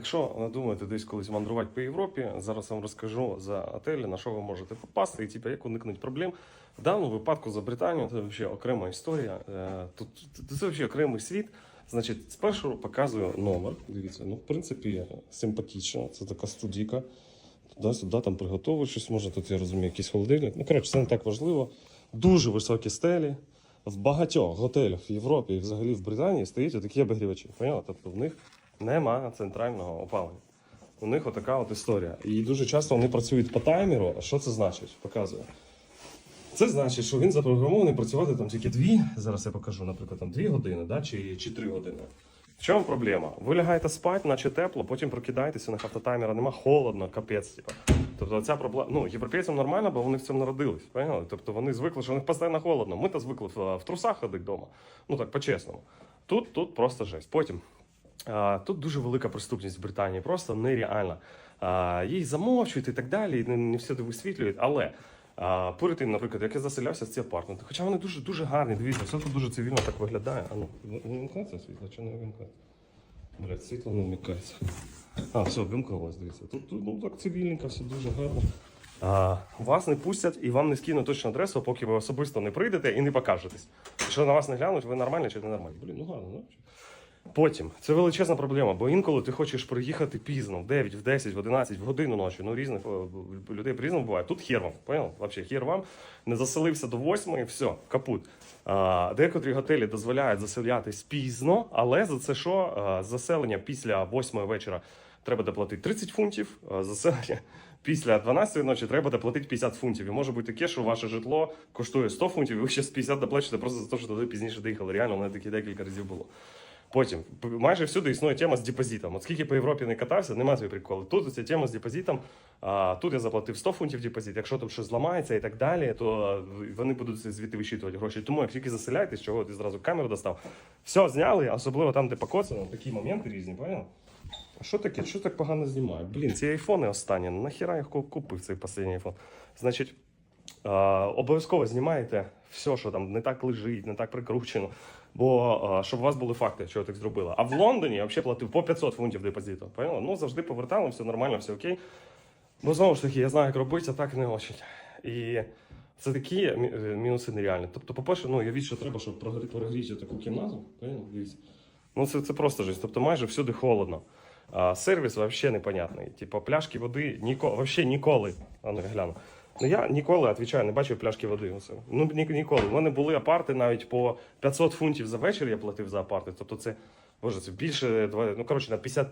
якщо думаєте десь колись мандрувати по Європі, зараз вам розкажу за готелі, на що ви можете попасти і типу, як уникнути проблем. В даному випадку за Британію це взагалі окрема історія. Е, Тут, це взагалі окремий світ. Значить, спершу показую номер. Дивіться, ну в принципі симпатично. Це така студійка. Туди-сюди там приготовують щось, може тут я розумію, якийсь холодильник. Ну, коротше, це не так важливо. Дуже високі стелі. В багатьох готелях в Європі і взагалі в Британії стоять такі обігрівачі. Поняли? Тобто в них немає центрального опалення. У них отака от історія. І дуже часто вони працюють по таймеру. А що це значить? Показую. Це значить, що він запрограмований працювати там тільки дві. Зараз я покажу, наприклад, там дві години, да, чи, чи три години. В чому проблема? Ви лягаєте спати, наче тепло, потім прокидаєтеся, них автотаймера нема, холодно, капець. Типу. Тобто ця проблема. Ну, європейцям нормально, бо вони в цьому народились. Поняли? Тобто вони звикли, що у них постійно холодно. Ми то звикли в трусах ходити вдома. Ну так, по-чесному. Тут, тут просто жесть. Потім. Тут дуже велика преступність в Британії, просто нереальна. Її замовчують і так далі, і не, всюди висвітлюють. Але перед тим, наприклад, як я заселявся в ці апартменти, хоча вони дуже дуже гарні, дивіться, все тут дуже цивільно так виглядає. А ну, вимкнеться світло чи не вимкнеться? Блять, світло не вмикається. А, все, вимкнулось, дивіться. Тут, тут ну, так цивільненько, все дуже гарно. А, вас не пустять і вам не скинуть точну адресу, поки ви особисто не прийдете і не покажетесь. Якщо на вас не глянуть, ви нормальні чи не нормальні. Блін, ну гарно, ну. Потім це величезна проблема, бо інколи ти хочеш приїхати пізно, в 9, в 10, в 11, в годину ночі. Ну різних людей по-різному буває. Тут хер вам, понял? Вообще хер вам. Не заселився до 8 і все, капут. А, декотрі готелі дозволяють заселятись пізно, але за це що? А, заселення після 8 вечора треба доплатити 30 фунтів, а заселення після 12 ночі треба доплатити 50 фунтів. І може бути таке, що ваше житло коштує 100 фунтів, і ви ще з 50 доплачете просто за те, що туди пізніше доїхали. Реально, у мене таке декілька разів було. Потім майже всюди існує тема з депозитом. От скільки по Європі не катався, немає цієї приколу. Тут ця тема з депозитом. А, тут я заплатив 100 фунтів депозит. Якщо там щось зламається і так далі, то вони будуть звідти вищитувати гроші. Тому як тільки заселяєтесь, чого ти зразу камеру достав, все зняли, особливо там, де покоцано, такі моменти різні, поняв? А що таке? Що так погано знімає? Блін, ці айфони останні. Нахіра я купив цей останній айфон? Значить, обов'язково знімаєте все, що там не так лежить, не так прикручено. Бо щоб у вас були факти, що так зробили. А в Лондоні я взагалі платив по 500 фунтів депозиту. Поняла? Ну завжди повертали, все нормально, все окей. Бо знову ж таки, я знаю, як робити, а так не очень. І це такі е, мінуси нереальні. Тобто, по-перше, ну я що треба, щоб прогрі- перегріти таку кімнату. Ну це, це просто жесть. Тобто майже всюди холодно. А сервіс взагалі непонятний. Типу, пляшки води ніколи, вообще ніколи. А ну гляну. Ну я ніколи відповідаю, не бачив пляшки води. Оце. Ну ні, ніколи. У мене були апарти навіть по 500 фунтів за вечір я платив за апарти. Тобто це, боже, це більше, ну коротше, на 55